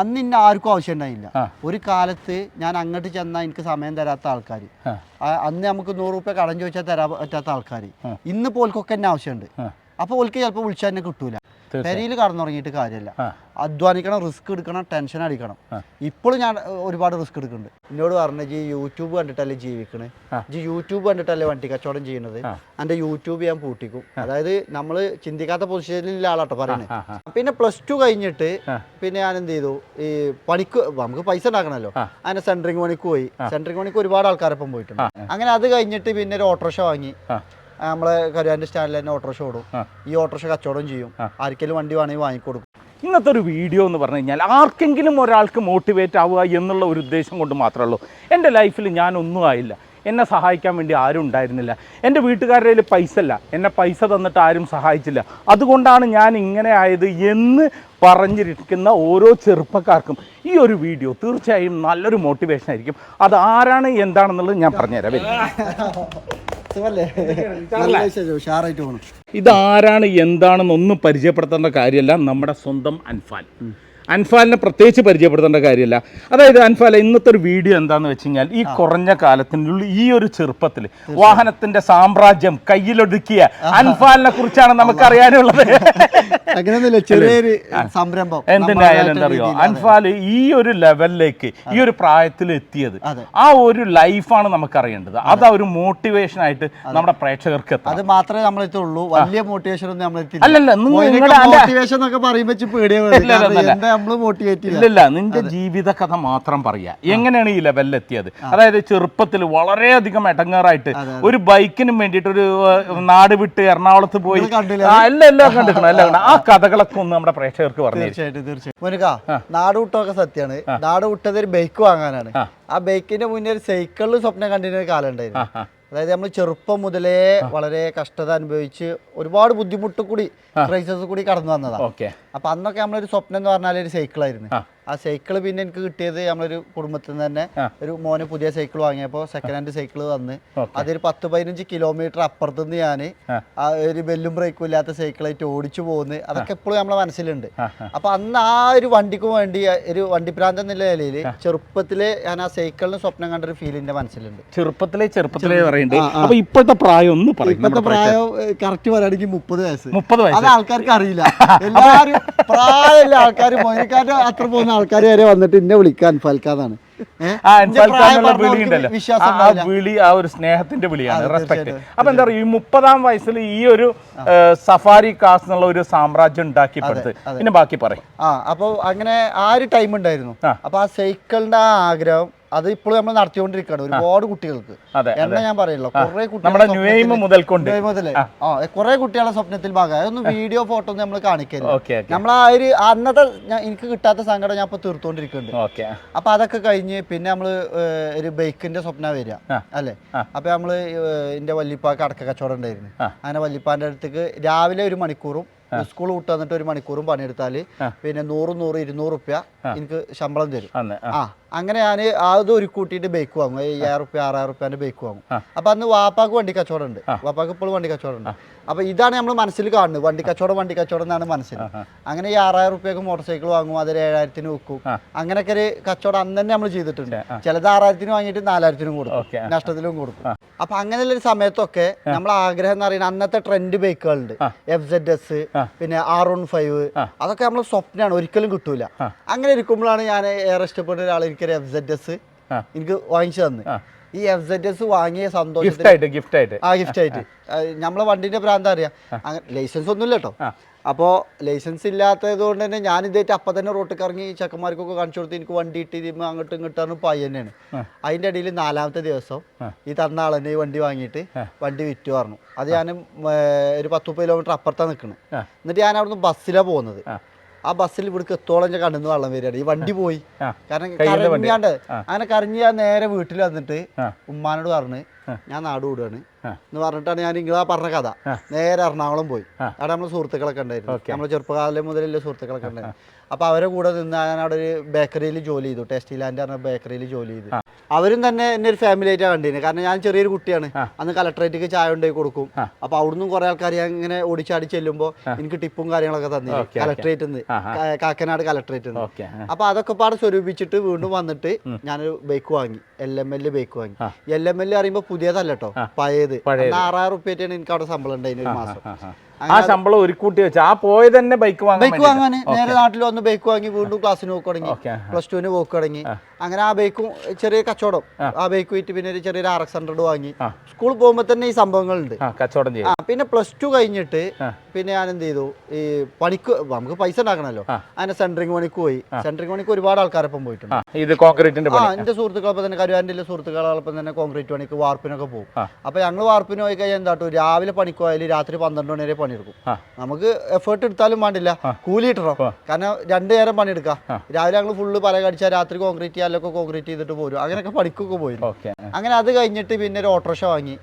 അന്ന് ഇന്ന ആർക്കും ആവശ്യം ഉണ്ടായില്ല. ഒരു കാലത്ത് ഞാൻ അങ്ങോട്ട് ചെന്നാൽ എനിക്ക് സമയം തരാത്ത ആൾക്കാർ അന്ന് നമുക്ക് നൂറ് റുപ്യ കടം ചോദിച്ചാൽ തരാൻ പറ്റാത്ത ആൾക്കാർ ഇന്ന് പോൽക്കൊക്കെ എന്നെ ആവശ്യമുണ്ട്. അപ്പോൾ ഓൽക്ക് ചിലപ്പോൾ വിളിച്ചാൽ എന്നെ കിട്ടൂല. പെരയിൽ കടന്നുറങ്ങിയിട്ട് കാര്യമില്ല. അധ്വാനിക്കണം റിസ്ക് എടുക്കണം ടെൻഷൻ അടിക്കണം. ഇപ്പോഴും ഞാൻ ഒരുപാട് റിസ്ക് എടുക്കുന്നുണ്ട്. എന്നോട് പറഞ്ഞു ജി യൂട്യൂബ് കണ്ടിട്ടല്ലേ ജീവിക്കണേ. ജി യൂട്യൂബ് കണ്ടിട്ടല്ലേ വണ്ടി കച്ചവടം ചെയ്യുന്നത്? എന്റെ എന്റെ യൂട്യൂബ് ഞാൻ പൂട്ടിക്കും. അതായത് നമ്മൾ ചിന്തിക്കാത്ത പൊസിഷനിലുള്ള ആളാട്ടോ ആ. പിന്നെ പ്ലസ് ടു കഴിഞ്ഞിട്ട് പിന്നെ ഞാൻ എന്ത് ചെയ്തു? ഈ പണിക്ക് നമുക്ക് പൈസ ഉണ്ടാക്കണമല്ലോ. അതിന് സെൻട്രിങ് പണിക്ക് പോയി. സെൻട്രിങ് പണിക്ക് ഒരുപാട് ആൾക്കാരൊപ്പം പോയിട്ടുണ്ട്. അങ്ങനെ അത് കഴിഞ്ഞിട്ട് പിന്നെ ഒരു ഓട്ടോറിക്ഷ വാങ്ങി. നമ്മളെ കരുവാന്റെ സ്റ്റാൻഡിൽ തന്നെ ഓട്ടോറിക്ഷ ഓടും. ഈ ഓട്ടോറിക്ഷ കച്ചവടം ചെയ്യും. ആർക്കെങ്കിലും വണ്ടി വേണമെങ്കിൽ വാങ്ങിക്കൊടുക്കും. ഇന്നത്തെ ഒരു വീഡിയോ എന്ന് പറഞ്ഞു കഴിഞ്ഞാൽ ആർക്കെങ്കിലും ഒരാൾക്ക് മോട്ടിവേറ്റ് ആവുക എന്നുള്ള ഒരു ഉദ്ദേശം കൊണ്ട് മാത്രമേ ഉള്ളൂ. എന്റെ ലൈഫിൽ ഞാനൊന്നും ആയില്ല. എന്നെ സഹായിക്കാൻ വേണ്ടി ആരും ഉണ്ടായിരുന്നില്ല. എന്റെ വീട്ടുകാരുടെ കയ്യിൽ പൈസ ഇല്ല. എന്നെ പൈസ തന്നിട്ട് ആരും സഹായിച്ചില്ല. അതുകൊണ്ടാണ് ഞാൻ ഇങ്ങനെ ആയത് എന്ന് പറഞ്ഞിരിക്കുന്ന ഓരോ ചെറുപ്പക്കാർക്കും ഈ ഒരു വീഡിയോ തീർച്ചയായും നല്ലൊരു മോട്ടിവേഷൻ ആയിരിക്കും. അത് ആരാണ് എന്താണെന്നുള്ളത് ഞാൻ പറഞ്ഞുതരാം. ഉഷാറായിട്ട് പോകണം ഇതാരാണ് എന്താണെന്നൊന്നും പരിചയപ്പെടുത്തേണ്ട കാര്യമല്ല. നമ്മുടെ സ്വന്തം അൻഫാൽ. അൻഫാലിനെ പ്രത്യേകിച്ച് പരിചയപ്പെടുത്തേണ്ട കാര്യമല്ല. അതായത് അൻഫാല ഇന്നത്തെ ഒരു വീഡിയോ എന്താണെന്ന് വെച്ച് കഴിഞ്ഞാൽ ഈ കുറഞ്ഞ കാലത്തിനുള്ളിൽ ഈ ഒരു ചെറുപ്പത്തിൽ വാഹനത്തിന്റെ സാമ്രാജ്യം കയ്യിലൊതുക്കിയ അൻഫാലിനെ കുറിച്ചാണ് നമുക്ക് അറിയാനുള്ളത്. അങ്ങനെയൊന്നുമില്ല ചെറിയൊരു സംരംഭം. എന്തിനായാലും എന്തറിയോ അൻഫാൽ ഈ ഒരു ലെവലിലേക്ക് ഈ ഒരു പ്രായത്തിൽ എത്തിയത്. ആ ഒരു ലൈഫാണ് നമുക്ക് അറിയേണ്ടത് അത് ഒരു മോട്ടിവേഷൻ ആയിട്ട് നമ്മുടെ പ്രേക്ഷകർക്ക് അത് മാത്രമേ നമ്മളെത്തുള്ളൂ. വലിയ മോട്ടിവേഷൻ ഒന്നും നമ്മളെത്തില്ല അല്ലല്ല മോട്ടിവേഷൻ എന്നൊക്കെ പേടിയാ ഇല്ല, ഇല്ല, ഇല്ല. നമ്മൾ മോട്ടിവേറ്റ് ചെയ്യില്ല ഇല്ലല്ല നിന്റെ ജീവിത കഥ മാത്രം പറയാ. എങ്ങനെയാണ് ഈ ലെവലിൽ എത്തിയത്? അതായത് ചെറുപ്പത്തിൽ വളരെയധികം എടങ്ങാറായിട്ട് ഒരു ബൈക്കിനും വേണ്ടിട്ട് ഒരു നാട് വിട്ട് എറണാകുളത്ത് പോയി. എല്ലാം എല്ലാം കണ്ടിട്ടുണ്ട് എല്ലാം കണ്ടു. ആ കഥകളൊക്കെ ഒന്ന് നമ്മുടെ പ്രേക്ഷകർക്ക് പറഞ്ഞു തീർച്ചയായിട്ടും തീർച്ചയായും മോനിക്കാ നാട് വിട്ടൊക്കെ സത്യമാണ്. നാട് വിട്ടത് ഒരു ബൈക്ക് വാങ്ങാനാണ്. ആ. ബൈക്കിന്റെ മുന്നേ ഒരു സൈക്കിളിൽ സ്വപ്നം കണ്ടിരുന്ന ഒരു കാലം ഉണ്ടായിരുന്നു. അതായത് നമ്മൾ ചെറുപ്പം മുതലേ വളരെ കഷ്ടത അനുഭവിച്ച് ഒരുപാട് ബുദ്ധിമുട്ട് കൂടി ക്രൈസിസ് കൂടി കടന്നു വന്നതാണ് അപ്പൊ അന്നൊക്കെ നമ്മളൊരു സ്വപ്നം എന്ന് പറഞ്ഞാൽ ഒരു സൈക്കിളായിരുന്നു ആ. സൈക്കിൾ പിന്നെ എനിക്ക് കിട്ടിയത് നമ്മളൊരു കുടുംബത്തിൽ നിന്ന് തന്നെ ഒരു മോന് പുതിയ സൈക്കിൾ വാങ്ങിയപ്പോൾ സെക്കൻഡ് ഹാൻഡ് സൈക്കിൾ വന്ന് ഓക്കെ. അതൊരു പത്ത് പതിനഞ്ച് കിലോമീറ്റർ അപ്പുറത്തുനിന്ന് ഞാൻ ആ. ഒരു ബെല്ലും ബ്രേക്കും ഇല്ലാത്ത സൈക്കിളായിട്ട് ഓടിച്ചു പോകുന്നത് അതൊക്കെ എപ്പോഴും നമ്മളെ മനസ്സിലുണ്ട്. ആ, ആ. അപ്പൊ അന്ന് ആ ഒരു വണ്ടിക്ക് വേണ്ടി ഒരു വണ്ടിപ്രാന്ത എന്നുള്ള നിലയിൽ ചെറുപ്പത്തിൽ ഞാൻ ആ സൈക്കിളിന് സ്വപ്നം കണ്ട ഒരു ഫീൽ എന്റെ മനസ്സിലുണ്ട്. ചെറുപ്പത്തിലെ ചെറുപ്പത്തിലെ പറയുന്നുണ്ട്. അപ്പോൾ ഇപ്പോഴത്തെ പ്രായം ഒന്ന് പറയും ഇപ്പത്തെ പ്രായം കറക്റ്റ് പറയുകയാണെങ്കിൽ മുപ്പത് വയസ്സ്. മുപ്പത് വയസ്സ്. അത് ആൾക്കാർക്ക് അറിയില്ല. എല്ലാവരും പ്രായമുള്ള ആൾക്കാർ മോനിക്കാരുടെ അത്ര പോകുന്ന ആൾക്കാർ വരെ വന്നിട്ട് എന്നെ വിളിക്കാൻ ഫൽക്കാന്നാണ് ആ വിളി ഉണ്ടല്ലോ ആ- ആ വിളി ആ ഒരു സ്നേഹത്തിന്റെ വിളിയാണ്. റെസ്പെക്ട് അപ്പൊ എന്താ പറയുക ഈ മുപ്പതാം വയസ്സിൽ ഈ ഒരു സഫാരി കാസ് എന്നുള്ള ഒരു സാമ്രാജ്യം ഉണ്ടാക്കിപ്പെടുത്ത്. പിന്നെ ബാക്കി പറയും. ആ അപ്പോൾ അങ്ങനെ ആ ഒരു ടൈം ഉണ്ടായിരുന്നു. അപ്പോൾ അപ്പൊ ആ സൈക്കിളിന്റെ ആ ആഗ്രഹം അത് ഇപ്പോഴും നമ്മൾ നടത്തിക്കൊണ്ടിരിക്കുകയാണ്. ഒരുപാട് കുട്ടികൾക്ക്. എണ്ണ ഞാൻ പറയല്ലോ കുറെ മുതലേ. ആ. കുറെ കുട്ടികളെ സ്വപ്നത്തിൽ ഭാഗം അതൊന്നും വീഡിയോ ഫോട്ടോ ഒന്നും നമ്മൾ കാണിക്കരുത്. നമ്മൾ ആ ഒരു അന്നത്തെ എനിക്ക് കിട്ടാത്ത സങ്കടം ഞാൻ ഇപ്പൊ തീർത്തോണ്ടിരിക്കുന്നുണ്ട്. ഓക്കെ. അപ്പൊ അതൊക്കെ കഴിഞ്ഞ് പിന്നെ നമ്മൾ ഒരു ബൈക്കിന്റെ സ്വപ്ന വരിക അല്ലെ. അപ്പൊ നമ്മൾ എന്റെ വല്ലിപ്പാക്ക് അടക്ക കച്ചവടം ഉണ്ടായിരുന്നു. അങ്ങനെ വല്ലിപ്പാന്റെ അടുത്തേക്ക് രാവിലെ ഒരു മണിക്കൂറും സ്കൂൾ വിട്ട് വന്നിട്ട് ഒരു മണിക്കൂറും പണിയെടുത്താൽ. പിന്നെ നൂറ് നൂറ് ഇരുന്നൂറ് റുപ്യ എനിക്ക് ശമ്പളം തരും. ആ. അങ്ങനെ ഞാൻ അത് ഒരു കൂട്ടിയിട്ട് ബൈക്ക് വാങ്ങും. അയ്യായിരം റുപ്യ ആറായിരം റുപ്യാന്റെ ബൈക്ക് വാങ്ങും. അപ്പൊ അന്ന് വാപ്പാക്ക് വണ്ടി കച്ചവടം ഉണ്ട്. വാപ്പാക്ക് ഇപ്പോഴും വണ്ടി കച്ചവടം ഉണ്ട്. അപ്പൊ ഇതാണ് നമ്മൾ മനസ്സിൽ കാണുന്നത്. വണ്ടി കച്ചവടം വണ്ടി കച്ചവടം എന്നാണ് മനസ്സിൽ. അങ്ങനെ ഈ ആറായിരം റുപ്യക്ക് മോട്ടോർ സൈക്കിൾ വാങ്ങും അതൊരു ഏഴായിരത്തിന് വെക്കും. അങ്ങനെയൊക്കെ ഒരു കച്ചവടം അന്ന് തന്നെ നമ്മൾ ചെയ്തിട്ടുണ്ട്. ചിലത് ആറായിരത്തിന് വാങ്ങിയിട്ട് നാലായിരത്തിനും കൊടുക്കും. നഷ്ടത്തിലും കൊടുക്കും. അപ്പൊ അങ്ങനെയുള്ള ഒരു സമയത്തൊക്കെ നമ്മൾ ആഗ്രഹം എന്ന് പറയുന്നത് അന്നത്തെ ട്രെൻഡ് ബൈക്കുകളുണ്ട് എഫ് സെഡ് എസ് പിന്നെ ആർ വൺ ഫൈവ്. അതൊക്കെ നമ്മൾ സ്വപ്നമാണ്. ഒരിക്കലും കിട്ടൂല. അങ്ങനെ ഇരിക്കുമ്പോഴാണ് ഞാൻ ഏറെ ഇഷ്ടപ്പെട്ട ഒരാൾ എനിക്കൊരു എഫ് സെഡ് എസ് എനിക്ക് വാങ്ങിച്ചു തന്നു. ഈ എഫ് സെഡ് എസ് വാങ്ങിയ സന്തോഷത്തിൽ ഗിഫ്റ്റ് ആയിട്ട് ഗിഫ്റ്റ് ആയിട്ട് ആ. ഗിഫ്റ്റ് ആയിട്ട് നമ്മളെ വണ്ടിന്റെ പ്രാന്ത അറിയാം. ലൈസൻസ് ഒന്നുമില്ല കേട്ടോ അപ്പോ അപ്പോൾ ലൈസൻസ് ഇല്ലാത്തത് കൊണ്ട് തന്നെ ഞാൻ ഇതായിട്ട് അപ്പം തന്നെ റോട്ടിൽ ഇറങ്ങി ചെക്കന്മാർക്കൊക്കെ കാണിച്ചു കൊടുത്ത് എനിക്ക് വണ്ടി ഇട്ട് ഇതിമ്മ അങ്ങോട്ടും ഇങ്ങോട്ടാണ് പായി തന്നെയാണ് അതിന്റെ ഇടയിൽ നാലാമത്തെ ദിവസം ഈ തന്ന ആളെന്നെ ഈ വണ്ടി വാങ്ങിയിട്ട് വണ്ടി വിറ്റു പറഞ്ഞു. അത് ഞാൻ ഒരു പത്ത് മുപ്പത് കിലോമീറ്റർ അപ്പുറത്താണ് നിൽക്കുന്നത് എന്നിട്ട് ഞാൻ അവിടുന്ന് ബസ്സിലാണ് പോകുന്നത് ആ. ബസ്സിൽ ഇവിടേക്ക് എത്തോളം ഞാൻ കണ്ണിന്ന് വെള്ളം വരികയാണ് ഈ വണ്ടി പോയി. കാരണം. കരഞ്ഞാണ്ട്. അങ്ങനെ കരഞ്ഞ് ഞാൻ നേരെ വീട്ടിൽ വന്നിട്ട് ഉമ്മാനോട് പറഞ്ഞ് ഞാൻ നാട് വിടുകയാണ് എന്ന് പറഞ്ഞിട്ടാണ് ഞാൻ നിങ്ങളാ പറഞ്ഞ കഥ. നേരെ എറണാകുളം പോയി. അവിടെ നമ്മൾ സുഹൃത്തുക്കളൊക്കെ ഉണ്ടായിരുന്നു. നമ്മൾ ചെറുപ്പകാലം മുതലുള്ള സുഹൃത്തുക്കളൊക്കെ ഉണ്ടായിരുന്നു അപ്പോൾ അവരെ കൂടെ നിന്ന് ഞാൻ അവിടെ ഒരു ബേക്കറിയിൽ ജോലി ചെയ്തു. ടേസ്റ്റി ലാൻഡ് പറഞ്ഞ ബേക്കറിയിൽ ജോലി ചെയ്തു. അവരും തന്നെ എന്നെ ഒരു ഫാമിലി ആയിട്ടാണ് കണ്ടിരുന്നത്. കാരണം ഞാൻ ചെറിയൊരു കുട്ടിയാണ്. അന്ന് കലക്ടറേറ്റിക്ക് ചായ ഉണ്ടാക്കി കൊടുക്കും. അപ്പോൾ അവിടുന്ന് കുറേ ആൾക്കാർ ഞാൻ ഇങ്ങനെ ഓടിച്ചാടി ചെല്ലുമ്പോൾ എനിക്ക് ടിപ്പും കാര്യങ്ങളൊക്കെ തന്നെ കലക്ടറേറ്റ് നിന്ന്. കാക്കനാട് കലക്ടറേറ്റ് നിന്ന്. അപ്പൊ അതൊക്കെ പാടെ സ്വരൂപിച്ചിട്ട് വീണ്ടും വന്നിട്ട് ഞാനൊരു ബൈക്ക് വാങ്ങി. എൽ എം എൽ ബൈക്ക് വാങ്ങി. എൽ എം എൽ അറിയുമ്പോ പുതിയതല്ല കേട്ടോ പഴയത്. അന്ന് ആറായിരം റുപ്യായിട്ടാണ് എനിക്ക് അവിടെ ശമ്പളം ഉണ്ടായിരുന്നു ഒരു മാസം. ആ ശമ്പളം ഒരു കൂട്ടി വെച്ച്. ആ പോയത് തന്നെ ബൈക്ക് വാങ്ങാൻ ബൈക്ക് വാങ്ങാൻ നേരെ നാട്ടിൽ വന്ന് ബൈക്ക് വാങ്ങി വീണ്ടും ക്ലാസ്സിന് പോക്ക് തുടങ്ങി. പ്ലസ് ടുവിന് പോക്ക് തുടങ്ങി. അങ്ങനെ ആ ബൈക്കും ചെറിയ കച്ചവടം. ആ ബൈക്ക് വിറ്റ് പിന്നെ ഒരു ചെറിയൊരു ആർ എക്സ് ഹൺഡ്രഡ് വാങ്ങി സ്കൂളിൽ പോകുമ്പോൾ തന്നെ ഈ സംഭവങ്ങളുണ്ട്. ഉണ്ട് കച്ചവടം ചെയ്യാം പിന്നെ പ്ലസ് ടു കഴിഞ്ഞിട്ട് പിന്നെ ഞാൻ എന്ത് ചെയ്തു? ഈ പണിക്ക് നമുക്ക് പൈസ ഉണ്ടാക്കണമല്ലോ. അങ്ങനെ സെൻട്രിങ് പണിക്ക് പോയി. സെൻട്രിങ് പണിക്ക് ഒരുപാട് ആൾക്കാരൊപ്പം പോയിട്ടുണ്ട്. ഇത് കോൺക്രീറ്റിന്റെ ആ എന്റെ സുഹൃത്തുക്കളൊപ്പം തന്നെ കരുവാന്റെ സുഹൃത്തുക്കളോടൊപ്പം തന്നെ കോൺക്രീറ്റ് പണിക്ക് വാർപ്പിനൊക്കെ പോകും. അപ്പൊ ഞങ്ങൾ വാർപ്പിന് പോയി കഴിഞ്ഞാൽ എന്താട്ടും രാവിലെ പണിക്ക് പോയാൽ രാത്രി പന്ത്രണ്ട് മണി വരെ പണിയെടുക്കും. നമുക്ക് എഫേർട്ട് എടുത്താലും വേണ്ടില്ല. കൂലി കിട്ടണം കാരണം രണ്ടു നേരം പണിയെടുക്കാം. രാവിലെ ഞങ്ങൾ ഫുള്ള് പല കടിച്ചാൽ രാത്രി കോൺക്രീറ്റ് ചെയ്യാലൊക്കെ കോൺക്രീറ്റ് ചെയ്തിട്ട് പോരും. അങ്ങനെയൊക്കെ പണിക്കൊക്കെ പോയി അങ്ങനെ അത് കഴിഞ്ഞിട്ട് പിന്നെ ഒരു ഓട്ടോറിക്ഷ വാങ്ങി.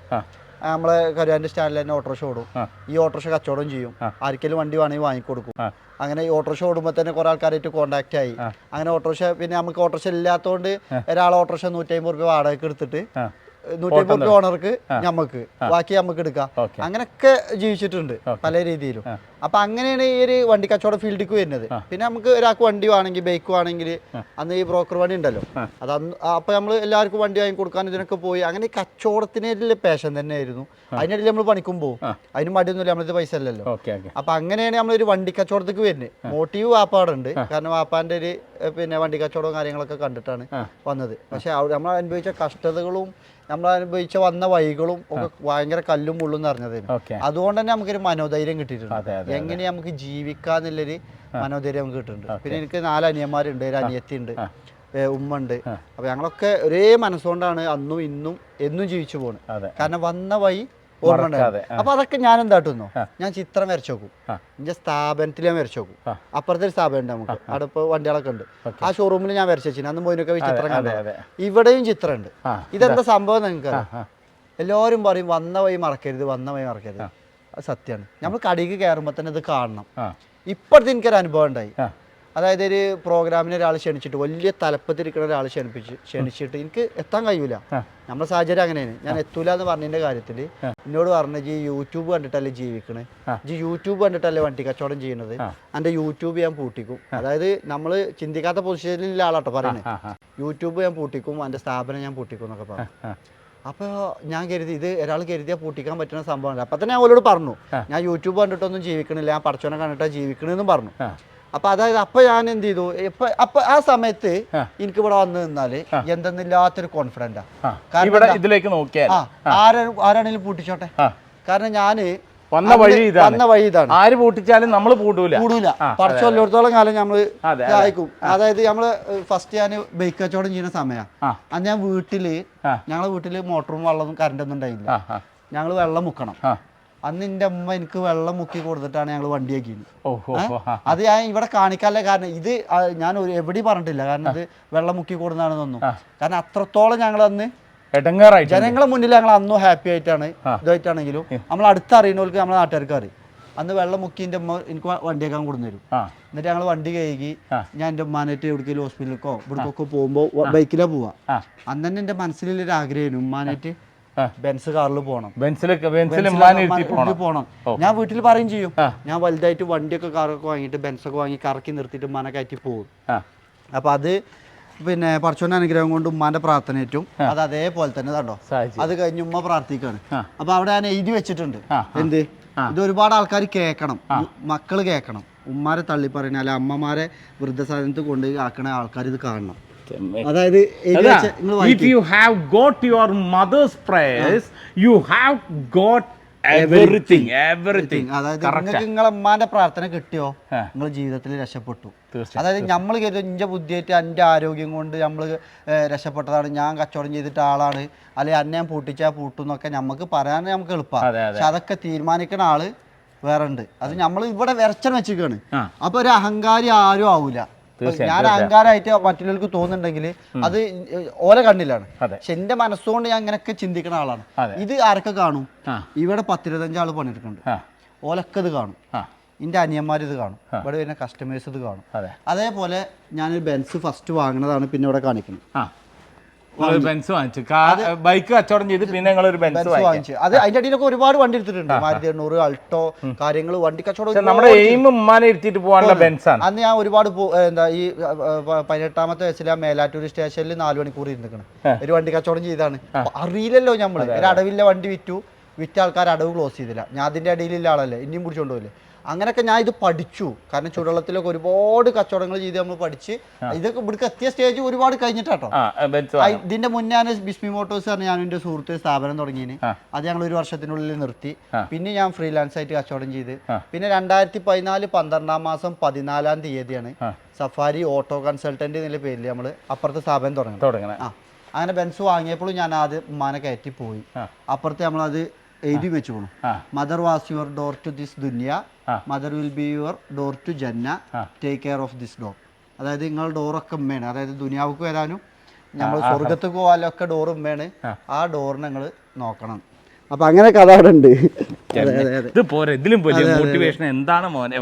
നമ്മളെ കരുവാന്റെ സ്റ്റാൻഡിൽ തന്നെ ഓട്ടോറിക്ഷ ഓടും. ഈ ഓട്ടോറിക്ഷ കച്ചവടം ചെയ്യും. ആർക്കെങ്കിലും വണ്ടി വേണമെങ്കിൽ വാങ്ങിക്കൊടുക്കും. അങ്ങനെ ഈ ഓട്ടോറിക്ഷ ഓടുമ്പോൾ തന്നെ കുറെ ആൾക്കാരായിട്ട് കോൺടാക്ട് ആയി. അങ്ങനെ ഓട്ടോറിക്ഷ പിന്നെ നമുക്ക് ഓട്ടോറിക്ഷ ഇല്ലാത്തതുകൊണ്ട് ഒരാൾ ഓട്ടോറിക്ഷ നൂറ്റി അമ്പത് രൂപ വാടകയ്ക്ക് എടുത്തിട്ട്. നൂറ്റി പത്ത് ഓണർക്ക് ഞമ്മക്ക് ബാക്കി നമുക്ക് എടുക്കാം. അങ്ങനെയൊക്കെ ജീവിച്ചിട്ടുണ്ട് പല രീതിയിലും. അപ്പൊ അങ്ങനെയാണ് ഈ ഒരു വണ്ടി കച്ചവടം ഫീൽഡിലേക്ക് വരുന്നത്. പിന്നെ നമുക്ക് ഒരാൾക്ക് വണ്ടി വേണമെങ്കിൽ ബൈക്ക് വേണമെങ്കിൽ അന്ന് ഈ ബ്രോക്കർ വണ്ടി ഉണ്ടല്ലോ. അത് അപ്പൊ നമ്മൾ എല്ലാവർക്കും വണ്ടി വാങ്ങി കൊടുക്കാൻ ഇതിനൊക്കെ പോയി. അങ്ങനെ ഈ കച്ചവടത്തിനുള്ള തന്നെ ആയിരുന്നു അതിനിടയിൽ നമ്മൾ പണിക്കും പോകും അതിന് മടിയൊന്നുമില്ല നമ്മളിത് പൈസ അല്ലല്ലോ. അപ്പൊ അങ്ങനെയാണ് നമ്മൾ ഒരു വണ്ടി കച്ചവടത്തേക്ക് വരുന്നത്. മോട്ടീവ് വാപ്പാടുണ്ട്. കാരണം വാപ്പാന്റെ ഒരു പിന്നെ വണ്ടി കച്ചവടവും കാര്യങ്ങളൊക്കെ കണ്ടിട്ടാണ് വന്നത്. പക്ഷെ നമ്മൾ അനുഭവിച്ച കഷ്ടതകളും നമ്മൾ അനുഭവിച്ച വന്ന വഴികളും ഒക്കെ ഭയങ്കര കല്ലും മുള്ളും നിറഞ്ഞതായിരുന്നു അതുകൊണ്ട് തന്നെ നമുക്കൊരു മനോധൈര്യം കിട്ടിയിട്ടുണ്ട്. എങ്ങനെ നമുക്ക് ജീവിക്കാന്നുള്ളൊരു മനോധൈര്യം നമുക്ക് കിട്ടുന്നുണ്ട് പിന്നെ എനിക്ക് നാല് അനിയന്മാരുണ്ട് ഒരു അനിയത്തി ഉണ്ട് ഉമ്മ ഉണ്ട് അപ്പൊ ഞങ്ങളൊക്കെ ഒരേ മനസ്സുകൊണ്ടാണ് അന്നും ഇന്നും എന്നും ജീവിച്ചു പോകുന്നത് കാരണം വന്ന വഴി ഓർമ്മ അപ്പൊ അതൊക്കെ ഞാൻ എന്താട്ടുന്നു ഞാൻ ചിത്രം വരച്ചു നോക്കും. എന്റെ സ്ഥാപനത്തിൽ ഞാൻ വരച്ചു നോക്കും. അപ്പുറത്തെ ഒരു സ്ഥാപനം ഉണ്ട് നമുക്ക് അവിടെ ഇപ്പൊ വണ്ടികളൊക്കെ ഉണ്ട്. ആ ഷോറൂമിൽ ഞാൻ വരച്ചു അന്ന് പോയിനൊക്കെ ചിത്രം കണ്ടത്. ഇവിടെയും ചിത്രം ഉണ്ട് ഇതെന്താ സംഭവം നിങ്ങൾക്ക് എല്ലാവരും പറയും വന്ന വഴി മറക്കരുത് വന്ന വഴി മറക്കരുത്. അത് സത്യമാണ്. നമ്മൾ കടിക്ക് കയറുമ്പോൾ തന്നെ ഇത് കാണണം. ഇപ്പോഴത്തെ എനിക്കൊരു അനുഭവം ഉണ്ടായി. അതായത് ഒരു പ്രോഗ്രാമിന് ഒരാൾ ക്ഷണിച്ചിട്ട് വലിയ തലപ്പത്തിരിക്കുന്ന ഒരാൾ ക്ഷണിപ്പിച്ച് ക്ഷണിച്ചിട്ട് എനിക്ക് എത്താൻ കഴിയൂല. നമ്മുടെ സാഹചര്യം അങ്ങനെയാണ്. ഞാൻ എത്തൂല എന്ന് പറഞ്ഞതിന്റെ കാര്യത്തിൽ എന്നോട് പറഞ്ഞ ജി യൂട്യൂബ് കണ്ടിട്ടല്ലേ ജീവിക്കണേ. ജി യൂട്യൂബ് കണ്ടിട്ടല്ലേ വണ്ടി കച്ചവടം ചെയ്യണത്? എന്റെ എന്റെ യൂട്യൂബ് ഞാൻ പൂട്ടിക്കും. അതായത് നമ്മൾ ചിന്തിക്കാത്ത പൊസിഷനിലുള്ള ആളാട്ടോ ആ യൂട്യൂബ് ഞാൻ പൂട്ടിക്കും എന്റെ സ്ഥാപനം ഞാൻ പൂട്ടിക്കും എന്നൊക്കെ പറഞ്ഞു. അപ്പോൾ ഞാൻ കരുതി ഇത് ഒരാൾ കരുതിയാൽ പൂട്ടിക്കാൻ പറ്റുന്ന സംഭവമല്ല. അപ്പം തന്നെ ഞാൻ അവരോട് പറഞ്ഞു ഞാൻ യൂട്യൂബ് കണ്ടിട്ടൊന്നും ജീവിക്കണില്ല ഞാൻ പഠിച്ചോനെ കണ്ടിട്ടാണ് ജീവിക്കണെന്നും പറഞ്ഞു. അപ്പൊ അതായത് അപ്പൊ ഞാൻ എന്ത് ചെയ്തു ഇപ്പൊ അപ്പൊ ആ സമയത്ത് എനിക്ക് ഇവിടെ വന്നു നിന്നാൽ എന്തെന്നില്ലാത്തൊരു കോൺഫിഡന്റാ കാരണം ഇതിലേക്ക് നോക്കിയാൽ ആരാണെങ്കിലും പൂട്ടിച്ചോട്ടെ? കാരണം ഞാൻ വന്ന വഴി വന്ന വഴി ഇതാണ്. ആര് പൂട്ടിച്ചാലും നമ്മൾ പൂട്ടൂല കൂടൂല ആ, പഠിച്ചു കൊല്ലോടത്തോളം കാലം നമ്മൾ സഹായിക്കും അയക്കും അതായത് നമ്മൾ ഫസ്റ്റ് ഞാൻ ബൈക്ക് കച്ചവടം ചെയ്യുന്ന സമയം. ആ. അന്ന് ഞാൻ വീട്ടിൽ. ഞങ്ങളെ വീട്ടിൽ മോട്ടറും വെള്ളവും കറണ്ടൊന്നും ഉണ്ടായില്ല ഞങ്ങൾ വെള്ളം മുക്കണം. അന്ന് എന്റെ അമ്മ എനിക്ക് വെള്ളം മുക്കി കൊടുത്തിട്ടാണ് ഞങ്ങൾ വണ്ടി ആക്കിയത്. ഓ ഓ, അത് ഞാൻ ഇവിടെ കാണിക്കാനുള്ള കാരണം ഇത് ഞാൻ ഒരു എവിടെയും പറഞ്ഞിട്ടില്ല. കാരണം ഇത് വെള്ളം മുക്കി തന്നു കാരണം അത്രത്തോളം ഞങ്ങൾ അന്ന് ജനങ്ങളെ മുന്നിൽ ഞങ്ങൾ അന്നും ഹാപ്പി ആയിട്ടാണ് ഇതായിട്ടാണെങ്കിലും നമ്മൾ അടുത്ത് അറിയുന്നവർക്ക് നമ്മളെ നാട്ടുകാർക്ക് അറിയും. അന്ന് വെള്ളം മുക്കി എന്റെ അമ്മ എനിക്ക് വണ്ടി വണ്ടിയേക്കാൻ കൊടുന്നു തരും എന്നിട്ട് ഞങ്ങൾ വണ്ടി കഴുകി ഞാൻ എന്റെ ഉമ്മാനായിട്ട് എവിടേക്കെങ്കിലും ഹോസ്പിറ്റലിലേക്കോ ഇവിടേക്കൊക്കെ പോകുമ്പോൾ ബൈക്കിലാണ് പോവാ. അന്ന് തന്നെ എന്റെ മനസ്സിലൊരു ആഗ്രഹമായിരുന്നു ഉമ്മാനായിട്ട്. ബെൻസ് കാറിൽ പോകണം പോണം. ഞാൻ വീട്ടിൽ പറയും ചെയ്യും. ഞാൻ വലുതായിട്ട് വണ്ടിയൊക്കെ കാറൊക്കെ വാങ്ങിയിട്ട് ബെൻസൊക്കെ വാങ്ങി കറക്കി നിർത്തിയിട്ട് മന കയറ്റി പോകും അപ്പൊ അത് പിന്നെ പറച്ചോന്റെ അനുഗ്രഹം കൊണ്ട് ഉമ്മാന്റെ പ്രാർത്ഥന ഏറ്റവും അത് അതേപോലെ തന്നെ കണ്ടോ? അത് കഴിഞ്ഞ് ഉമ്മ പ്രാർത്ഥിക്കാണ്. അപ്പൊ അവിടെ ഞാൻ എഴുതി വെച്ചിട്ടുണ്ട്. എന്ത്? ഇത് ഒരുപാട് ആൾക്കാർ കേൾക്കണം മക്കൾ കേൾക്കണം ഉമ്മാരെ തള്ളി പറയുന്ന അല്ല അമ്മമാരെ വൃദ്ധസാധനത്ത് കൊണ്ട് ആക്കണ ആൾക്കാർ ഇത് കാണണം. അതായത് if you have got your mother's prayers you have got everything everything അതായത് നിങ്ങൾക്ക് നിങ്ങളെ അമ്മാന്റെ പ്രാർത്ഥന കിട്ടിയോ. നിങ്ങൾ ജീവിതത്തിൽ രക്ഷപ്പെട്ടു. അതായത് നമ്മൾ കരുതും ഇന്റെ ബുദ്ധിയായിട്ട് എന്റെ ആരോഗ്യം കൊണ്ട് നമ്മൾ രക്ഷപ്പെട്ടതാണ്. ഞാൻ കച്ചവടം ചെയ്തിട്ട ആളാണ്. അല്ലെങ്കിൽ അന്നെ ഞാൻ പൂട്ടിച്ചാൽ പൂട്ടും എന്നൊക്കെ നമുക്ക് പറയാൻ നമുക്ക് എളുപ്പമാണ് പക്ഷെ അതൊക്കെ തീരുമാനിക്കുന്ന ആൾ വേറെ ഉണ്ട് അത്. നമ്മൾ ഇവിടെ വിരച്ചൻ വെച്ചിരിക്കുകയാണ് അപ്പൊ ഒരു അഹങ്കാരി ആരും ആവൂല. ഞാൻ അഹങ്കാരമായിട്ട് മറ്റുള്ളവർക്ക് തോന്നുന്നുണ്ടെങ്കിൽ അത് ഓല കണ്ണിലാണ്. പക്ഷെ എന്റെ മനസ്സുകൊണ്ട് ഞാൻ ഇങ്ങനെയൊക്കെ ചിന്തിക്കുന്ന ആളാണ്. ഇത് ആരൊക്കെ കാണും? ഇവിടെ പത്തിരുപത്തഞ്ച് ആൾ പണിയെടുക്കുന്നുണ്ട് ഓലൊക്കെ ഇത് കാണും. എന്റെ എന്റെ അനിയന്മാർ ഇത് കാണും. ഇവിടെ വരുന്ന കസ്റ്റമേഴ്സ് ഇത് കാണും. അതേപോലെ ഞാൻ ബെൻസ് ഫസ്റ്റ് വാങ്ങുന്നതാണ് പിന്നെ ഇവിടെ കാണിക്കുന്നത്. നിങ്ങളൊരു ബെൻസ് വാങ്ങിച്ചു. ബൈക്ക് കച്ചവടം ചെയ്ത് പിന്നെ ഞങ്ങൾ ബെൻസ് ബെൻസ് വാങ്ങിച്ചു. അത് അതിന്റെ അടിയിലൊക്കെ ഒരുപാട് വണ്ടി എടുത്തിട്ടുണ്ട്. മാരുതി എണ്ണൂറ് അൾട്ടോ കാര്യങ്ങൾ വണ്ടി കച്ചവടം നമ്മുടെ എയിം ഉമ്മാനെ ഇരുത്തിട്ട് പോകാനുള്ള ബെൻസ് ആണ്. അന്ന് ഞാൻ ഒരുപാട് എന്താ ഈ പതിനെട്ടാമത്തെ വയസ്സിൽ ആ മേലാറ്റൂർ സ്റ്റേഷനിൽ നാല് മണിക്കൂർ ഇരുന്നിക്കണം ഒരു വണ്ടി കച്ചവടം ചെയ്താണ് അറിയില്ലല്ലോ നമ്മൾ ഒരു അടവില്ല വണ്ടി വിറ്റു. വിറ്റ ആൾക്കാർ അടവ് ക്ലോസ് ചെയ്തില്ല. ഞാൻ അതിന്റെ അടിയിലുള്ള ആളല്ലേ. ഇനിയും പിടിച്ചോണ്ട് പോയില്ലേ അങ്ങനെയൊക്കെ ഞാൻ ഇത് പഠിച്ചു. കാരണം ചുടുവെള്ളത്തിലൊക്കെ ഒരുപാട് കച്ചവടങ്ങൾ ചെയ്ത് നമ്മൾ പഠിച്ച്. ഇതൊക്കെ ഇവിടേക്ക് എത്തിയ സ്റ്റേജ് ഒരുപാട് കഴിഞ്ഞിട്ടാട്ടോ. ഇതിന്റെ മുന്നേ ഞാൻ ബിസ്മി മോട്ടോഴ്സ് പറഞ്ഞ ഞാൻ എന്റെ സുഹൃത്ത് സ്ഥാപനം തുടങ്ങിയതിന് അത് ഞങ്ങൾ ഒരു വർഷത്തിനുള്ളിൽ നിർത്തി. പിന്നെ ഞാൻ ഫ്രീലാൻസ് ആയിട്ട് കച്ചവടം ചെയ്ത്. പിന്നെ രണ്ടായിരത്തി പതിനാല് പന്ത്രണ്ടാം മാസം പതിനാലാം തീയതിയാണ് സഫാരി ഓട്ടോ കൺസൾട്ടന്റ് എന്നുള്ള പേരിൽ നമ്മൾ അപ്പുറത്തെ സ്ഥാപനം തുടങ്ങി തുടങ്ങണേ. അങ്ങനെ ബെൻസ് വാങ്ങിയപ്പോഴും ഞാൻ ആദ്യം ഉമ്മാനെ കയറ്റി പോയി അപ്പുറത്ത് നമ്മളത് എഴുതി വെച്ചു പോകണം mother was your door to this Duniya mother will be your door to ജന്ന take care of this door അതായത് നിങ്ങൾ ഡോറൊക്കെ ഉമ്മയാണ്. അതായത് ദുനിയാവുക്ക് വരാനും നമ്മൾ സ്വർഗത്ത് പോകാനൊക്കെ ഡോർ ഉമ്മയാണ്. ആ. ഡോറിനെ നിങ്ങൾ നോക്കണം. അപ്പൊ അങ്ങനെ കഥ അവിടെ ഉണ്ട്. ഇത് പോരെ ഇതിലും വലിയ മോട്ടിവേഷൻ എന്താണ് മോനെ?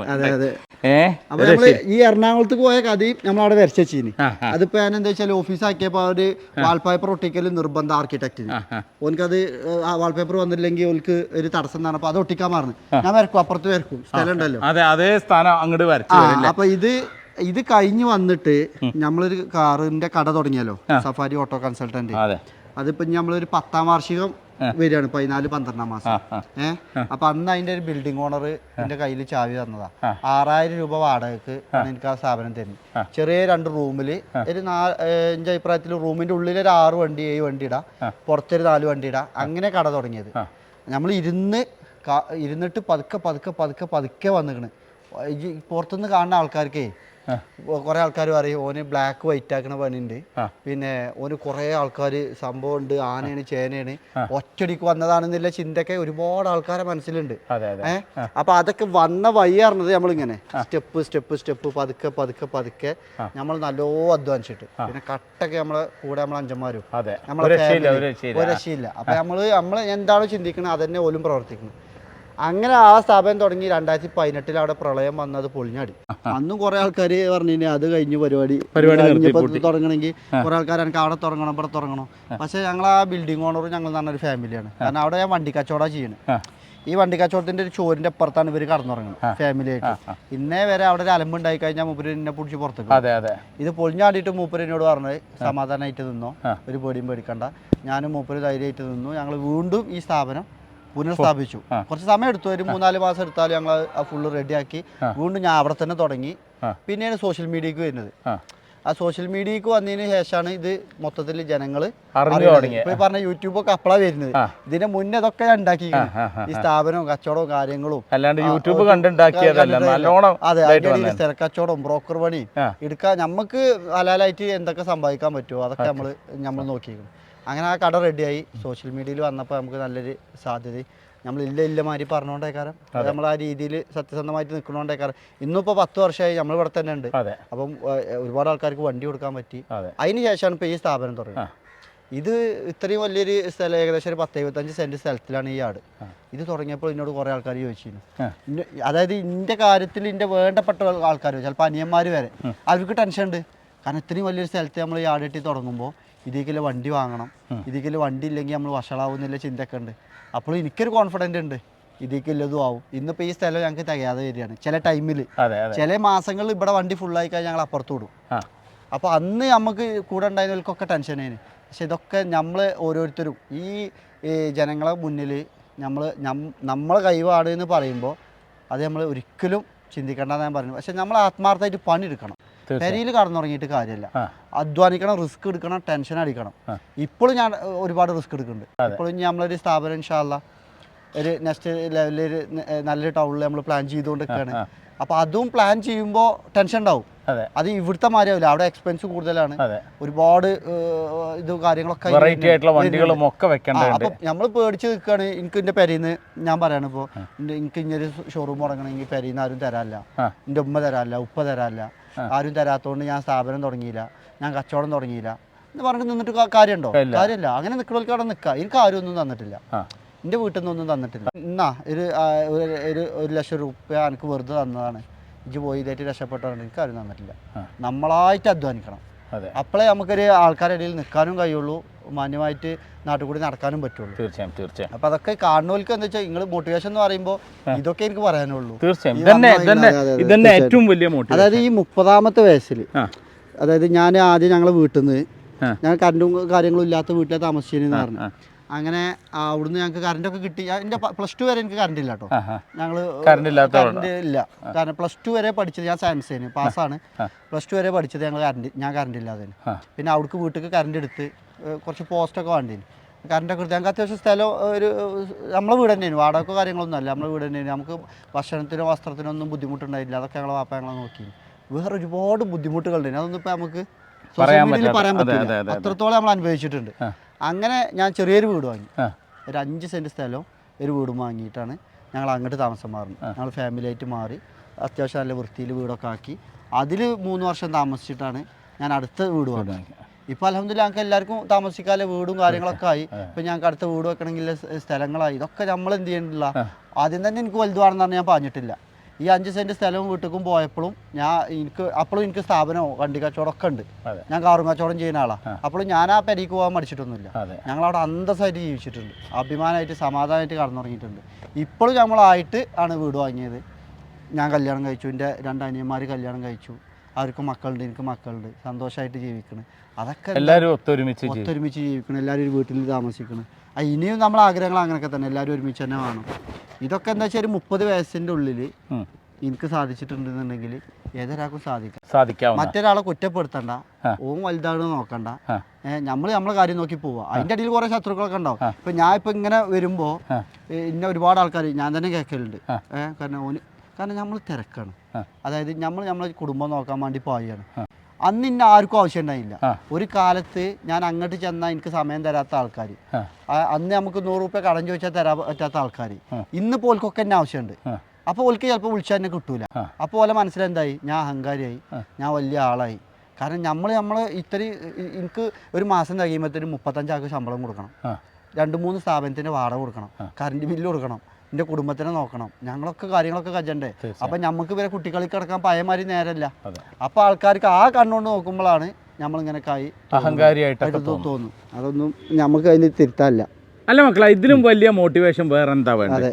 അപ്പൊ നമ്മൾ ഈ എറണാകുളത്ത് പോയ കഥയും നമ്മൾ അവിടെ വരച്ചീനി. അതിപ്പോ ഞാൻ എന്താ വെച്ചാൽ ഓഫീസ് ആക്കിയപ്പോ അവർ വാൾപേപ്പർ ഒട്ടിക്കൽ നിർബന്ധ ആർക്കിടെക്റ്റിന് ആ, ആ. ഓനക്കത് ആ വാൾപേപ്പർ വന്നില്ലെങ്കിൽ ഓൽക്ക് ഒരു തടസ്സം എന്നാണ് അപ്പൊ അത് ഒട്ടിക്കാൻ മാറുന്നു ഞാൻ വരക്കും അപ്പുറത്ത് വരക്കും. സ്ഥലം ഉണ്ടല്ലോ അതെ അതേ സ്ഥാനം അങ്ങോട്ട് വരച്ചു അപ്പൊ ഇത് ഇത് കഴിഞ്ഞ് വന്നിട്ട് നമ്മളൊരു കാറിന്റെ കട തുടങ്ങിയല്ലോ സഫാരി ഓട്ടോ കൺസൾട്ടന്റ്. അതെ. അതിപ്പോ നമ്മളൊരു പത്താം വാർഷികം വരികയാണ് പതിനാല് പന്ത്രണ്ടാം മാസം. ഏഹ് അപ്പൊ അന്ന് അതിന്റെ ഒരു ബിൽഡിംഗ് ഓണർ എന്റെ കയ്യിൽ ചാവി തന്നതാ. ആറായിരം രൂപ വാടകക്ക് എനിക്ക് ആ സ്ഥാപനം തരുന്നത്. ചെറിയ രണ്ട് റൂമിൽ ഒരു നാല് എന്റെ അഭിപ്രായത്തിൽ റൂമിന്റെ ഉള്ളിൽ ഒരു ആറ് വണ്ടി ഏഴ് വണ്ടി ഇടാ. പുറത്തൊരു നാല് വണ്ടി ഇടാ. അങ്ങനെ കട തുടങ്ങിയത്. നമ്മൾ ഇരുന്ന് ഇരുന്നിട്ട് പതുക്കെ പതുക്കെ പതുക്കെ പതുക്കെ വന്നിക്കണ്. പുറത്തുനിന്ന് കാണുന്ന ആൾക്കാർക്കേ കുറെ ആൾക്കാർ പറയും ഓന് ബ്ലാക്ക് വൈറ്റ് ആക്കണ പണിയുണ്ട് പിന്നെ ഓന് കുറെ ആൾക്കാർ സംഭവം ഉണ്ട് ആനയാണ് ചേനയാണ്. ഒറ്റടിക്ക് വന്നതാണെന്നുള്ള ചിന്തയൊക്കെ ഒരുപാട് ആൾക്കാരെ മനസ്സിലുണ്ട്. ഏഹ് അപ്പൊ അതൊക്കെ വന്ന വഴി അറിഞ്ഞത് നമ്മളിങ്ങനെ. സ്റ്റെപ്പ് സ്റ്റെപ്പ് സ്റ്റെപ്പ് പതുക്കെ പതുക്കെ പതുക്കെ. നമ്മൾ നല്ലോ അധ്വാനിച്ചിട്ട്. പിന്നെ കട്ടൊക്കെ നമ്മളെ കൂടെ നമ്മളെ അഞ്ചന്മാരും. നമ്മളെ ഒരു രക്ഷയില്ല അപ്പൊ നമ്മൾ നമ്മൾ എന്താണോ ചിന്തിക്കുന്നത് അതന്നെ ഓലും പ്രവർത്തിക്കുന്നത് അങ്ങനെ ആ സ്ഥാപനം തുടങ്ങി രണ്ടായിരത്തി പതിനെട്ടിൽ അവിടെ പ്രളയം വന്നത് പൊളിഞ്ഞാടി. അന്നും കുറെ ആൾക്കാർ പറഞ്ഞു അത് കഴിഞ്ഞ് പരിപാടി. പരിപാടി. തുടങ്ങണമെങ്കിൽ കുറെ ആൾക്കാർ എനിക്ക് അവിടെ തുടങ്ങണം ഇവിടെ തുടങ്ങണം. പക്ഷെ ഞങ്ങൾ ആ ബിൽഡിംഗ് ഓണർ ഞങ്ങൾ നല്ലൊരു ഫാമിലിയാണ് കാരണം അവിടെ ഞാൻ വണ്ടി കച്ചവടം ചെയ്യണം. ഈ വണ്ടി കച്ചവടത്തിന്റെ ഒരു ചോരിന്റെ അപ്പുറത്താണ് ഇവർ കടന്നുറങ്ങുന്നത് ഫാമിലി ആയിട്ട്. ഇന്നേ വരെ അവിടെ ഒരു അലമ്പ് ഉണ്ടായി കഴിഞ്ഞാൽ മൂപ്പര് എന്നെ പിടിച്ച് പുറത്തേക്ക് ഇത് പൊളിഞ്ഞാടിയിട്ട് മൂപ്പര് എന്നോട് പറഞ്ഞത് സമാധാനമായിട്ട് നിന്നോ. ഒരു പേടിയും പേടിക്കണ്ട. ഞാനും മൂപ്പര് ധൈര്യമായിട്ട് നിന്നു. ഞങ്ങൾ വീണ്ടും ഈ സ്ഥാപനം പുനഃസ്ഥാപിച്ചു. കുറച്ച് സമയം എടുത്തു. ഒരു മൂന്നാൽ മാസം എടുത്താലും ഞങ്ങൾ ആ ഫുള്ള് റെഡിയാക്കി വീണ്ടും ഞാൻ അവിടെ തന്നെ തുടങ്ങി. പിന്നെയാണ് സോഷ്യൽ മീഡിയക്ക് വരുന്നത്. ആ. സോഷ്യൽ മീഡിയക്ക് വന്നതിന് ശേഷമാണ് ഇത് മൊത്തത്തിൽ ജനങ്ങൾ ഇപ്പൊ പറഞ്ഞ യൂട്യൂബൊക്കെ അപ്പളാ വരുന്നത്. ഇതിന്റെ ഇതിന് മുന്നേ ഇതൊക്കെ ഞാൻ ഉണ്ടാക്കി ഈ സ്ഥാപനവും കച്ചവടവും കാര്യങ്ങളും. അല്ലാണ്ട് യൂട്യൂബ് അതെ ഇടയിൽ ബ്രോക്കർ പണി എടുക്കാൻ നമുക്ക് ഹലാലായിട്ട് എന്തൊക്കെ സമ്പാദിക്കാൻ പറ്റുമോ അതൊക്കെ നമ്മൾ നമ്മൾ നോക്കിയിരിക്കും അങ്ങനെ ആ കട റെഡിയായി സോഷ്യൽ മീഡിയയിൽ വന്നപ്പോൾ നമുക്ക് നല്ലൊരു സാധ്യത നമ്മൾ ഇല്ല ഇല്ല മാതിരി പറഞ്ഞുകൊണ്ടേക്കാരം നമ്മൾ ആ രീതിയിൽ സത്യസന്ധമായിട്ട് നിൽക്കണോണ്ടേക്കാരം. ഇന്നിപ്പോൾ പത്ത് വർഷമായി നമ്മൾ ഇവിടെ തന്നെ ഉണ്ട്. അപ്പം ഒരുപാട് ആൾക്കാർക്ക് വണ്ടി കൊടുക്കാൻ പറ്റി. അതെ. അതിന് ശേഷമാണ് ഇപ്പോൾ ഈ സ്ഥാപനം തുടങ്ങിയത് ഇത് ഇത്രയും വലിയൊരു സ്ഥലം ഏകദേശം ഒരു പത്ത് എഴുപത്തഞ്ച് സെന്റ് സ്ഥലത്തിലാണ് ഈ ആട്. ഇത് തുടങ്ങിയപ്പോൾ എന്നോട് കുറേ ആൾക്കാർ ചോദിച്ചിരുന്നു. അതായത് ഇന്റെ കാര്യത്തിൽ ഇന്റെ വേണ്ടപ്പെട്ട ആൾക്കാർ ചിലപ്പോൾ അനിയന്മാർ വരെ. അവർക്ക് ടെൻഷൻ ഉണ്ട്. കാരണം ഇത്രയും വലിയൊരു സ്ഥലത്ത് നമ്മൾ ഈ ആടിട്ടി തുടങ്ങുമ്പോൾ ഇതിലേക്കുള്ള വണ്ടി വാങ്ങണം. ഇതിലേക്കുള്ള വണ്ടി ഇല്ലെങ്കിൽ നമ്മൾ വഷളാവുന്നില്ല ചിന്തയൊക്കെ ഉണ്ട്. അപ്പോൾ എനിക്കൊരു കോൺഫിഡന്റ് ഉണ്ട്. ഇതിലേക്കുള്ളതും ആവും. ഇന്നിപ്പോൾ ഈ സ്ഥലം ഞങ്ങൾക്ക് തികയാതെ വരികയാണ്. ചില ടൈമിൽ ചില മാസങ്ങളിൽ ഇവിടെ വണ്ടി ഫുള്ളായി കഴിഞ്ഞാൽ ഞങ്ങൾ അപ്പുറത്ത് വിടും. അപ്പോൾ അന്ന് നമുക്ക് കൂടെ ഉണ്ടായിരുന്നവർക്കൊക്കെ ടെൻഷനേന് പക്ഷെ ഇതൊക്കെ നമ്മൾ ഓരോരുത്തരും ഈ ജനങ്ങളെ മുന്നിൽ നമ്മൾ നമ്മളെ കൈവാണ് എന്ന് പറയുമ്പോൾ അത് നമ്മൾ ഒരിക്കലും ചിന്തിക്കേണ്ടെന്ന് ഞാൻ പറഞ്ഞു പക്ഷെ നമ്മൾ ആത്മാർത്ഥമായിട്ട് പണിയെടുക്കണം. പെരിയിൽ കടന്നുറങ്ങിയിട്ട് കാര്യമില്ല. അധ്വാനിക്കണം റിസ്ക് എടുക്കണം ടെൻഷൻ അടിക്കണം. ഇപ്പോഴും ഞാൻ ഒരുപാട് റിസ്ക് എടുക്കുന്നുണ്ട്. ഇപ്പോഴും നമ്മളൊരു സ്ഥാപനം ഇൻഷാല്ല ഒരു നെക്സ്റ്റ് ലെവലിൽ ഒരു നല്ലൊരു ടൗണിൽ നമ്മൾ പ്ലാൻ ചെയ്തുകൊണ്ടിരിക്കുകയാണ്. അപ്പൊ അതും പ്ലാൻ ചെയ്യുമ്പോൾ ടെൻഷൻ ഉണ്ടാവും. അതെ. ഇവിടുത്തെ മാറിയാവില്ല അവിടെ എക്സ്പെൻസ് കൂടുതലാണ്. ഒരുപാട് ഇത് കാര്യങ്ങളൊക്കെ വെറൈറ്റി. ആയിട്ടുള്ള വണ്ടികളും ഒക്കെ നമ്മൾ പേടിച്ച് നിൽക്കുകയാണ് എനിക്ക് എന്റെ പെരയിന്ന് ഞാൻ പറയാണ് ഇപ്പോൾ എനിക്ക് ഇങ്ങനെ ഷോറൂം തുടങ്ങണമെങ്കിൽ പെരയിന്ന് ആരും തരാനില്ല. എന്റെ എന്റെ ഉമ്മ തരാനില്ല ഉപ്പ തരാനില്ല. ആരും തരാത്തതുകൊണ്ട് ഞാൻ സ്ഥാപനം തുടങ്ങിയില്ല. ഞാൻ കച്ചവടം തുടങ്ങിയില്ല. എന്ന് പറഞ്ഞിട്ട് നിന്നിട്ട് കാര്യമുണ്ടോ കാര്യമില്ല അങ്ങനെ നിൽക്കുന്നവർക്ക് അവിടെ നിൽക്കുക എനിക്ക് ആരും ഒന്നും തന്നിട്ടില്ല. എന്റെ വീട്ടിൽ നിന്നൊന്നും തന്നിട്ടില്ല. എന്നാ ഒരു ഒരു ഒരു ലക്ഷം രൂപ എനിക്ക് വെറുതെ തന്നതാണ്. ഇജ്ജ് പോയി ഇതായിട്ട് രക്ഷപ്പെട്ടതാണ്. എനിക്ക് ആരും തന്നിട്ടില്ല. നമ്മളായിട്ട് അധ്വാനിക്കണം. അപ്പോഴേ നമുക്കൊരു ആൾക്കാരുടെ ഇടയിൽ നിൽക്കാനും കഴിയുള്ളൂ. മാന്യമായിട്ട് നാട്ടിൽ കൂടി നടക്കാനും പറ്റുള്ളൂ. തീർച്ചയായും തീർച്ചയായും. അപ്പൊ അതൊക്കെ കാണുന്നവർക്ക് എന്താ വെച്ചാൽ നിങ്ങൾ മോട്ടിവേഷൻ എന്ന് പറയുമ്പോൾ ഇതൊക്കെ എനിക്ക് പറയാനുള്ളൂ. തീർച്ചയായും. ഏറ്റവും വലിയ അതായത് ഈ മുപ്പതാമത്തെ വയസ്സിൽ അതായത് ഞാൻ ആദ്യം ഞങ്ങളെ വീട്ടിൽ നിന്ന് ഞാൻ കറണ്ടും കാര്യങ്ങളും ഇല്ലാത്ത വീട്ടിലെ താമസിച്ചിരുന്നു പറഞ്ഞു. അങ്ങനെ അവിടുന്ന് ഞങ്ങൾക്ക് കറണ്ടൊക്കെ കിട്ടി. എന്റെ എന്റെ പ്ലസ് ടു വരെ എനിക്ക് കറണ്ട് ഇല്ല കേട്ടോ ഞങ്ങൾ കറണ്ട് ഇല്ല. കാരണം പ്ലസ് ടു വരെ പഠിച്ചത് ഞാൻ സയൻസ് പാസ്സാണ്. പ്ലസ് ടു വരെ പഠിച്ചത് ഞങ്ങൾ കറണ്ട് ഞാൻ കറണ്ട് ഇല്ലാതെ പിന്നെ അവിടേക്ക് വീട്ടിലേക്ക് കറണ്ട് എടുത്ത് കുറച്ച് പോസ്റ്റൊക്കെ വേണ്ടേന്. കറണ്ടൊക്കെ എടുത്ത് ഞങ്ങൾക്ക് അത്യാവശ്യം സ്ഥലം ഒരു നമ്മളെ വീട് തന്നെയാണ് വാടകക്കോ കാര്യങ്ങളൊന്നും അല്ല. നമ്മളെ വീട് തന്നെയാണ് നമുക്ക് ഭക്ഷണത്തിനോ വസ്ത്രത്തിനോ ഒന്നും ബുദ്ധിമുട്ടുണ്ടായില്ല. അതൊക്കെ ഞങ്ങളെ വാപ്പ ഞങ്ങളെ നോക്കി വേറെ ഒരുപാട് ബുദ്ധിമുട്ടുകളുണ്ടായിരുന്നു അതൊന്നും ഇപ്പോൾ നമുക്ക് പറയാൻ പറ്റില്ല അതെ, അതെ, അതെ. അത്രത്തോളം നമ്മൾ അനുഭവിച്ചിട്ടുണ്ട്. അങ്ങനെ ഞാൻ ചെറിയൊരു വീട് വാങ്ങി. ഒരു അഞ്ച് സെന്റ് സ്ഥലവും ഒരു വീടും വാങ്ങിയിട്ടാണ് ഞങ്ങൾ അങ്ങോട്ട് താമസം മാറുന്നത്. ഞങ്ങൾ ഫാമിലി ആയിട്ട് മാറി അത്യാവശ്യം നല്ല വൃത്തിയിൽ വീടൊക്കെ ആക്കി. അതിൽ മൂന്ന് വർഷം താമസിച്ചിട്ടാണ് ഞാൻ അടുത്ത വീട് വാങ്ങി. ഇപ്പം അലഹമ്മദില്ല ഞങ്ങൾക്ക് എല്ലാവർക്കും താമസിക്കാതെ വീടും കാര്യങ്ങളൊക്കെ ആയി. ഇപ്പം ഞങ്ങൾക്ക് അടുത്ത വീട് വെക്കണമെങ്കിൽ സ്ഥലങ്ങളായി. ഇതൊക്കെ നമ്മൾ എന്ത് ചെയ്യണ്ടില്ല? ആദ്യം തന്നെ എനിക്ക് വലുതുവാണെന്ന് പറഞ്ഞാൽ ഞാൻ പറഞ്ഞിട്ടില്ല. ഈ അഞ്ച് സെന്റ് സ്ഥലവും വീട്ടിലും പോയപ്പോഴും ഞാൻ എനിക്ക് അപ്പോഴും എനിക്ക് സ്ഥാപനവും വണ്ടി കച്ചവടം ഒക്കെ ഉണ്ട് ഞാൻ കാറും കച്ചവടം ചെയ്യുന്ന ആളാണ് അപ്പോഴും ഞാൻ ആ പെരീക്ക് പോകാൻ മടിച്ചിട്ടൊന്നുമില്ല. ഞങ്ങൾ അവിടെ അന്തസ്സായിട്ട് ജീവിച്ചിട്ടുണ്ട്. അഭിമാനമായിട്ട് സമാധാനമായിട്ട് കടന്നുറങ്ങിയിട്ടുണ്ട് ഇപ്പോഴും നമ്മളായിട്ട് ആണ് വീട് വാങ്ങിയത്. ഞാൻ കല്യാണം കഴിച്ചു. എന്റെ രണ്ട് അനിയന്മാർ കല്യാണം കഴിച്ചു. അവർക്ക് മക്കളുണ്ട് എനിക്ക് മക്കളുണ്ട്. സന്തോഷമായിട്ട് ജീവിക്കണം. അതൊക്കെ എല്ലാവരും ഒത്തൊരുമിച്ച് ഒത്തൊരുമിച്ച് ജീവിക്കണം. എല്ലാവരും ഒരു വീട്ടിൽ താമസിക്കണം. ഇനിയും നമ്മളെ ആഗ്രഹങ്ങൾ അങ്ങനെയൊക്കെ തന്നെ. എല്ലാവരും ഒരുമിച്ച് തന്നെ വേണം. ഇതൊക്കെ എന്താ വെച്ചാൽ ഒരു മുപ്പത് വയസ്സിന്റെ ഉള്ളിൽ. എനിക്ക് സാധിച്ചിട്ടുണ്ടെന്നുണ്ടെങ്കിൽ ഏതൊരാൾക്കും സാധിക്കാം. സാധിക്കാം മറ്റൊരാളെ കുറ്റപ്പെടുത്തണ്ട. ഓം വലുതാണ് നോക്കണ്ട. നമ്മൾ നമ്മളെ കാര്യം നോക്കി പോവാ. അതിന്റെ അടിയിൽ കുറെ ശത്രുക്കളൊക്കെ ഉണ്ടാവും. ഇപ്പൊ ഞാൻ ഇപ്പൊ ഇങ്ങനെ വരുമ്പോ ഇന്ന ഒരുപാട് ആൾക്കാർ ഞാൻ തന്നെ കേൾക്കലുണ്ട് കാരണം ഓന് കാരണം നമ്മൾ തിരക്കാണ്. അതായത് നമ്മൾ നമ്മളെ കുടുംബം നോക്കാൻ വേണ്ടി പോയാണ് അന്ന് ഇന്ന ആർക്കും ആവശ്യം ഉണ്ടായില്ല. ഒരു കാലത്ത് ഞാൻ അങ്ങോട്ട് ചെന്നാൽ എനിക്ക് സമയം തരാത്ത ആൾക്കാർ അന്ന് നമുക്ക് നൂറ് റുപ്യ കടം ചോദിച്ചാൽ തരാൻ പറ്റാത്ത ആൾക്കാർ ഇന്ന് പോൽക്കൊക്കെ എന്നെ ആവശ്യമുണ്ട്. അപ്പോൾ ഓൽക്ക് ചിലപ്പോൾ വിളിച്ചാൽ എന്നെ കിട്ടൂല. അപ്പോൾ ഓലെ മനസ്സിലെന്തായി? ഞാൻ അഹങ്കാരിയായി. ഞാൻ വലിയ ആളായി. കാരണം നമ്മൾ നമ്മൾ ഇത്രയും എനിക്ക് ഒരു മാസം കഴിയുമ്പോഴത്തേനും മുപ്പത്തഞ്ചാൾക്ക് ശമ്പളം കൊടുക്കണം. രണ്ട് മൂന്ന് സ്ഥാപനത്തിന്റെ വാടക കൊടുക്കണം. കറണ്ട് ബില്ല് കൊടുക്കണം. എന്റെ കുടുംബത്തിനെ നോക്കണം. ഞങ്ങളൊക്കെ കാര്യങ്ങളൊക്കെ കജണ്ടേ. അപ്പൊ നമുക്ക് ഇവരെ കുട്ടികളിൽ കിടക്കാൻ പയമാരി നേരല്ല. അപ്പൊ അപ്പോൾ ആൾക്കാർക്ക് ആ കണ്ണുകൊണ്ട് നോക്കുമ്പോഴാണ് നമ്മളിങ്ങനെ കായി അഹങ്കാരിയായിട്ട് തോന്നുന്നു. തോന്നും അതൊന്നും നമുക്ക് അതിന് തിരുത്താല്ല. അല്ല മക്കളെ ഇതിലും വലിയ മോട്ടിവേഷൻ വേറെ എന്താ വേണ്ടത്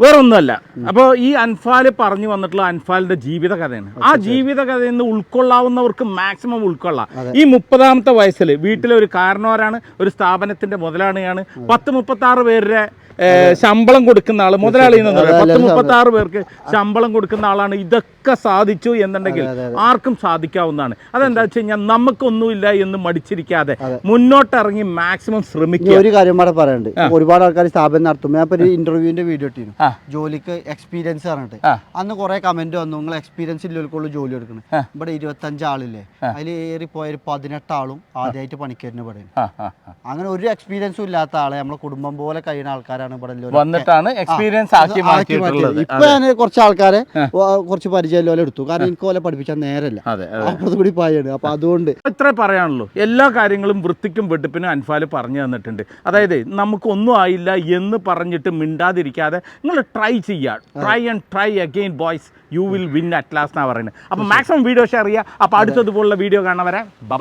വേറൊന്നുമല്ല. അപ്പോൾ ഈ അൻഫാൽ പറഞ്ഞു വന്നിട്ടുള്ള അൻഫാലിന്റെ ജീവിത കഥയാണ് ആ ജീവിത കഥയിൽ നിന്ന് ഉൾക്കൊള്ളാവുന്നവർക്ക് മാക്സിമം ഉൾക്കൊള്ളാം. ഈ മുപ്പതാമത്തെ വയസ്സിൽ വീട്ടിലെ ഒരു കാരണവരാണ് ഒരു സ്ഥാപനത്തിന്റെ മുതലാളിയാണ്. പത്ത് മുപ്പത്തി ആറ് പേരുടെ ശമ്പളം കൊടുക്കുന്ന ആൾ മുതലാളി എന്ന് പത്ത് മുപ്പത്തി ആറ് പേർക്ക് ശമ്പളം കൊടുക്കുന്ന ആളാണ്. ഇതൊക്കെ സാധിച്ചു എന്നുണ്ടെങ്കിൽ ആർക്കും സാധിക്കാവുന്നതാണ്. അതെന്താ വെച്ച് കഴിഞ്ഞാൽ നമുക്കൊന്നുമില്ല എന്ന് മടിച്ചിരിക്കാതെ മുന്നോട്ടിറങ്ങി മാക്സിമം ശ്രമിക്കുക. ഒരു കാര്യം കൂടെ പറയാനുണ്ട്. ഒരുപാട് ആൾക്കാർ സ്ഥാപനം നടത്തും. ഞാൻ ഒരു ഇന്റർവ്യൂവിന്റെ വീഡിയോ ഇട്ടിരുന്നു. ജോലിക്ക് എക്സ്പീരിയൻസ് പറഞ്ഞിട്ട്. അന്ന് കുറെ കമന്റ് വന്നു. നിങ്ങൾ എക്സ്പീരിയൻസ് ഇല്ലവർക്കുള്ളൂ ജോലി എടുക്കണം. ഇവിടെ ഇരുപത്തഞ്ച് ആളില്ലേ. അതിൽ ഏറിപ്പോയ ഒരു പതിനെട്ട് ആളും ആദ്യമായിട്ട് പണിക്കരുന്ന് ഇവിടെ. അങ്ങനെ ഒരു എക്സ്പീരിയൻസും ഇല്ലാത്ത ആളെ നമ്മളെ കുടുംബം പോലെ കഴിയുന്ന ആൾക്കാരാണ് ഇവിടെ വന്നിട്ടാണ് എക്സ്പീരിയൻസ് ആക്കി മാറ്റിയിട്ടുള്ളത്. ഇപ്പൊ ഞാൻ കുറച്ച് ആൾക്കാരെ കുറച്ച് പരിചയം പോലെ എടുത്തു. കാരണം എനിക്ക് പോലെ പഠിപ്പിച്ചാൽ നേരല്ല അപ്പുറത്ത് കൂടി പായാണ്. അപ്പൊ അതുകൊണ്ട് ഇത്രേ പറയാനുള്ളൂ. എല്ലാ കാര്യങ്ങളും വൃത്തിക്കും വെടുപ്പിനും അൻഫാൽ പറഞ്ഞു തന്നിട്ടുണ്ട്. അതായത് നമുക്കൊന്നും ആയില്ല എന്ന് പറഞ്ഞിട്ട് മിണ്ടാതിരിക്കാതെ നിങ്ങൾ ട്രൈ ചെയ്യുക try and try again boys you will win at last എന്നാണ് പറയുന്നത്. അപ്പോൾ മാക്സിമം വീഡിയോ ഷെയർ ചെയ്യുക. അപ്പോൾ അടുത്തതുപോലുള്ള വീഡിയോ കാണാൻ വരാം ബൈ